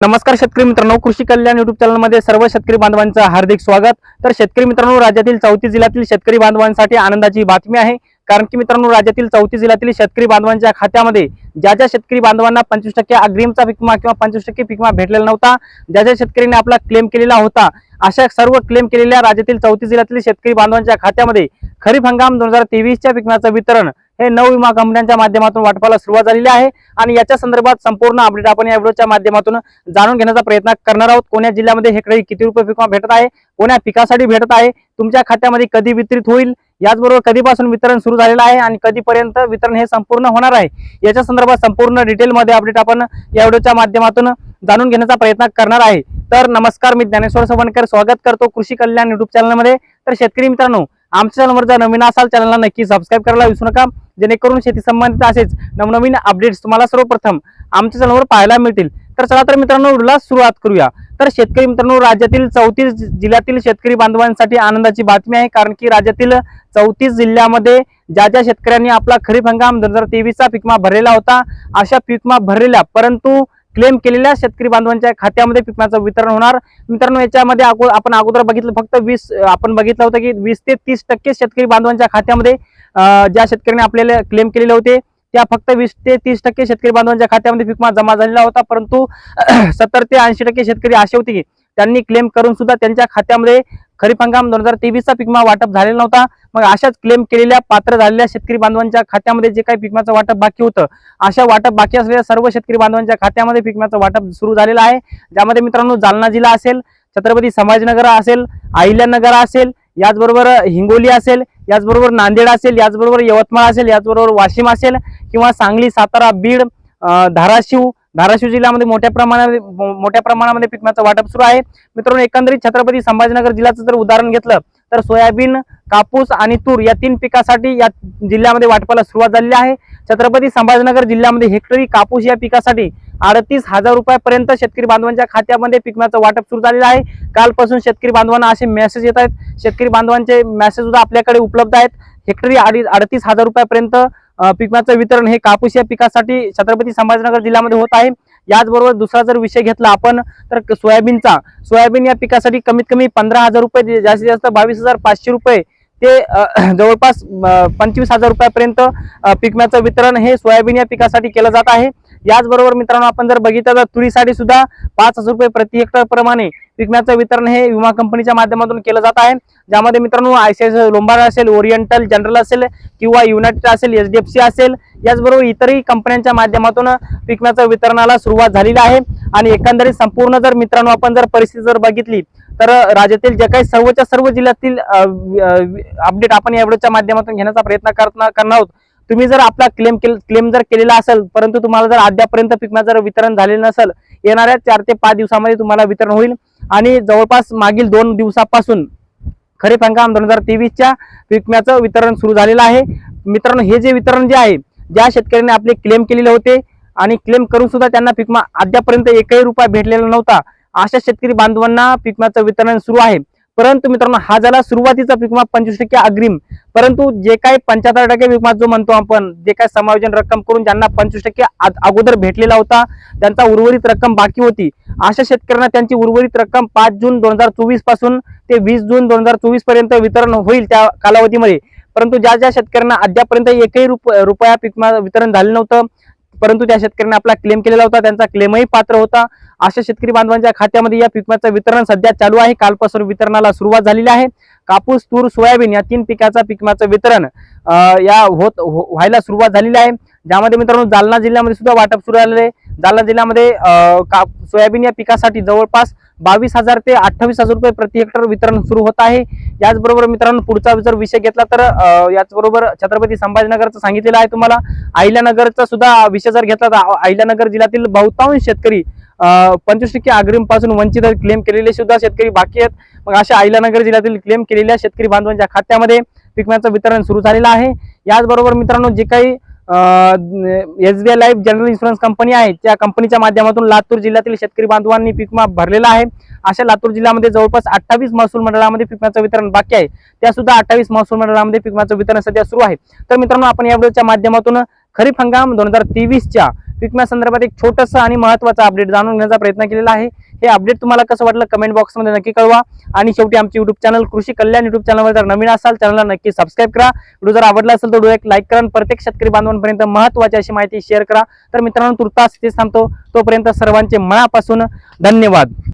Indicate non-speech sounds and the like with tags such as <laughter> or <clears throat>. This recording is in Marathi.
नमस्कार शेतकरी मित्रांनो कृषी कल्याण युट्यूब चॅनलमध्ये सर्व शेतकरी बांधवांचं हार्दिक स्वागत. तर शेतकरी मित्रांनो राज्यातील चौथी जिल्ह्यातील शेतकरी बांधवांसाठी आनंदाची बातमी आहे. कारण की मित्रांनो राज्यातील चौथी जिल्ह्यातील शेतकरी बांधवांच्या खात्यामध्ये ज्या ज्या शेतकरी बांधवांना पंचवीस टक्के अग्रिमचा पिकमा किंवा पंचवीस टक्के पिकमा भेटलेला नव्हता ज्या ज्या शेतकऱ्यांनी आपला क्लेम केलेला होता अशा सर्व क्लेम केलेल्या राज्यातील चौतीस जिल्ह्यातील शेतकरी बांधवांच्या खात्यामध्ये खरीप हंगाम दोन हजार तेवीसच्या पिकमाचं वितरण हे नऊ विमा कंपन्यांच्या माध्यमातून वाटपाला सुरुवात झालेली आहे. आणि याच्या संदर्भात संपूर्ण अपडेट आपण या व्हिडिओच्या माध्यमातून जाणून घेण्याचा प्रयत्न करणार आहोत. कोण्या जिल्ह्यामध्ये हेकडे किती रुपये पिका भेटत आहे? कोण्या पिकासाठी भेटत आहे? तुमच्या खात्यामध्ये कधी वितरित होईल? याचबरोबर कधीपासून वितरण सुरू झालेलं आहे आणि कधीपर्यंत वितरण हे संपूर्ण होणार आहे? याच्या संदर्भात संपूर्ण डिटेलमध्ये अपडेट आपण या व्हिडिओच्या माध्यमातून जाणून घेण्याचा प्रयत्न करणार आहे. तर नमस्कार मी ज्ञानेश्वर सवणकर स्वागत करतो कृषी कल्याण युट्यूब चॅनलमध्ये तर शेतकरी मित्रांनो आमच्या चॅनलवर जर नवीन असाल चॅनलला नक्की सबस्क्राईब करायला विसरू नका. जेणेकरून शेती संबंधित असेच नवनवीन अपडेट्स तुम्हाला सर्वप्रथम आमच्या चॅनलवर पाहायला मिळतील. तर चला तर मित्रांनो व्हिडिओला सुरुवात करूया. तर शेतकरी मित्रांनो राज्यातील चौतीस जिल्ह्यातील शेतकरी बांधवांसाठी आनंदाची बातमी आहे कारण की राज्यातील चौतीस जिल्ह्यामध्ये ज्या ज्या शेतकऱ्यांनी आपला खरीप हंगाम दोन हजार तेवीसचा पिकमा भरलेला होता अशा पिकमा भरलेल्या परंतु क्लेम केलेल्या शेतकरी बांधवांच्या खात्यामध्ये पिकमाचं वितरण होणार. मित्रांनो याच्यामध्ये आपण अगोदर बघितलं फक्त वीस आपण बघितलं होतं की वीस ते तीस टक्के शेतकरी बांधवांच्या खात्यामध्ये ज्या शेतकऱ्यांनी आपल्याला क्लेम केलेले होते त्या फक्त वीस ते तीस टक्के शेतकरी बांधवांच्या खात्यामध्ये पिकमा जमा झालेला होता. परंतु <clears throat> सत्तर ते ऐंशी टक्के शेतकरी असे होते की त्यांनी क्लेम करून सुद्धा त्यांच्या खात्यामध्ये खरीप हंगाम दोन हजार तेवीसचा पिकमा वाटप झालेला नव्हता. मग अशाच क्लेम केलेल्या पात्र झालेल्या शेतकरी बांधवांच्या खात्यामध्ये जे काही पिकमाचं वाटप बाकी होतं अशा वाटप बाकी असलेल्या सर्व शेतकरी बांधवांच्या खात्यामध्ये पिकमाचं वाटप सुरू झालेलं आहे. ज्यामध्ये मित्रांनो जालना जिल्हा असेल छत्रपती संभाजीनगर असेल अहिल्यानगर असेल याचबरोबर हिंगोली असेल याचबरोबर नांदेड असेल याचबरोबर यवतमाळ असेल याचबरोबर वाशिम असेल किंवा सांगली सातारा बीड धाराशिव धाराशिव जिल्ह्यामध्ये मोठ्या प्रमाणामध्ये मो- मोठ्या प्रमाणामध्ये पिकण्याचं वाटप सुरू आहे. मित्रांनो एकंदरीत छत्रपती संभाजीनगर जिल्ह्याचं जर उदाहरण घेतलं तर सोयाबीन कापूस आणि तूर या तीन पिकासाठी या जिल्ह्यामध्ये वाटपाला सुरुवात झालेली आहे. छत्रपती संभाजीनगर जिल्ह्यामध्ये हेक्टरी कापूस या पिकासाठी अडतीस हजार रुपयापर्यंत शेतकरी बांधवांच्या खात्यामध्ये पिकमाचं वाटप सुरू झालेलं आहे. कालपासून शेतकरी बांधवांना असे मेसेज येत आहेत. शेतकरी बांधवांचे मेसेज सुद्धा आपल्याकडे उपलब्ध आहेत. हेक्टरी अडीच अडतीस हजार रुपयापर्यंत पिकाचं वितरण हे कापूस या पिकासाठी छत्रपती संभाजीनगर जिल्ह्यामध्ये होत आहे. याचबरोबर दुसरा जर विषय घेतला आपण तर सोयाबीनचा. सोयाबीन या पिकासाठी कमीत कमी पंधरा हजार रुपये जास्तीत जास्त बावीस हजार पाचशे रुपये ते <clears throat> जवळपास पंचवीस हजार रुपयापर्यंत पिकम्याचं वितरण हे सोयाबीन या पिकासाठी केलं जात आहे. याचबरोबर मित्रांनो आपण जर बघितलं तर तुरीसाठी सुद्धा पाच हजार रुपये प्रति हेक्टर प्रमाणे विकण्याचं वितरण हे विमा कंपनीच्या माध्यमातून केलं जात आहे. ज्यामध्ये मित्रांनो आयसीआयसीआय लोंबार असेल ओरिएंटल जनरल असेल किंवा युनायटेड असेल एचडीएफसी असेल याचबरोबर इतरही कंपन्यांच्या माध्यमातून विकण्याच्या वितरणाला सुरुवात झालेली आहे. आणि एकंदरीत संपूर्ण जर मित्रांनो आपण जर परिस्थिती जर बघितली तर राज्यातील जे काही सर्वच्या सर्व जिल्ह्यातील अपडेट आपण या व्हिडिओच्या माध्यमातून घेण्याचा प्रयत्न करणार आहोत. तुम्ही जर आपला क्लेम क्लेम जर केलेला असेल परंतु तुम्हाला जर अद्यापर्यंत पिकमा जर वितरण झालेलं नसेल येणाऱ्या चार ते पाच दिवसामध्ये तुम्हाला वितरण होईल. आणि जवळपास मागील दोन दिवसापासून खरीप हंगाम दोन हजार तेवीसच्या पिकम्याचं वितरण सुरू झालेलं आहे. मित्रांनो हे जे वितरण जे आहे ज्या शेतकऱ्यांनी आपले क्लेम केलेले होते आणि क्लेम करून सुद्धा त्यांना पिकमा अद्यापर्यंत एकही रुपया भेटलेला नव्हता अशा शेतकरी बांधवांना पिकम्याचं वितरण सुरू आहे. परंतु मित्रांनो हा झाला सुरुवातीचा पिकमा पंचवीस टक्के अग्रिम. परंतु जे काही पंच्याहत्तर टक्के विकमा जो म्हणतो आपण जे काही समायोजन रक्कम करून ज्यांना पंचवीस टक्के अगोदर भेटलेला होता त्यांचा उर्वरित रक्कम बाकी होती. अशा शेतकऱ्यांना त्यांची उर्वरित रक्कम पाच जून दोन हजार चोवीसपासून ते वीस जून दोन हजार चोवीसपर्यंत वितरण होईल त्या कालावधीमध्ये. परंतु ज्या ज्या शेतकऱ्यांना अद्यापर्यंत एकही रुप रुपया पिकमा वितरण झालं नव्हतं परंतु त्या शेतकऱ्यांनी आपला क्लेम केलेला होता त्यांचा क्लेमही पात्र होता. अशा शेतकरी बांधवांच्या खात्यामध्ये या पिकम्याचं वितरण सध्या चालू आहे. कालपासून वितरणाला सुरुवात झालेली आहे. कापूस तूर सोयाबीन या तीन पिकाचा पिकमाचं वितरण या होत हो- व्हायला सुरुवात झालेली आहे. ज्यामध्ये मित्रांनो जालना जिल्ह्यामध्ये सुद्धा वाटप सुरू झालेलं आहे. जालना जिल्ह्यामध्ये का सोयाबीन या पिकासाठी जवळपास बावीस हजार ते अठ्ठावीस हजार रुपये प्रति हेक्टर वितरण सुरू होत आहे. याचबरोबर मित्रांनो पुढचा जर विषय घेतला तर याचबरोबर छत्रपती संभाजीनगरचं सांगितलेलं आहे तुम्हाला. अहिल्यानगरचा सुद्धा विषय जर घेतला तर अहिल्यानगर जिल्ह्यातील बहुतांश शेतकरी पंचवीस टक्के अग्रिमपासून वंचित क्लेम केलेले सुद्धा शेतकरी बाकी आहेत. मग अशा अहिल्यानगर जिल्ह्यातील क्लेम केलेल्या शेतकरी बांधवांच्या खात्यामध्ये पिकम्याचं वितरण सुरू झालेलं आहे. याचबरोबर मित्रांनो जे काही S B I life general insurance company आहे त्या कंपनीच्या माध्यमातून लातूर जिल्ह्यातील शेतकरी बांधवांनी पिकमा भरलेला आहे. अशा लातूर जिल्ह्यामध्ये जवळपास अठ्ठावीस महसूल मंडळामध्ये पिकम्याचं वितरण बाकी आहे. त्या सुद्धा अठ्ठावीस महसूल मंडळामध्ये पिकम्याचं वितरण सध्या सुरू आहे. तर मित्रांनो आपण या व्हिडिओच्या माध्यमातून खरीप हंगाम दोन हजार तेवीसच्या संदर्भात एक छोटंसं आणि महत्त्वाचं अपडेट जाणून घेण्याचा प्रयत्न केलेला आहे. हे अपडेट तुम्हाला कसं वाटलं कमेंट बॉक्समध्ये नक्की कळवा. आणि शेवटी आमचे युट्यूब चॅनल कृषी कल्याण युट्यूब चॅनलवर जर नवीन असाल चॅनलला नक्की सबस्क्राईब करा. व्हिडिओ जर आवडला असेल तर एक लाईक करा आणि प्रत्येक शेतकरी बांधवांपर्यंत महत्त्वाची अशी माहिती शेअर करा. तर मित्रांनो तुर्तास इथेच थांबतो. तोपर्यंत सर्वांचे मनापासून धन्यवाद.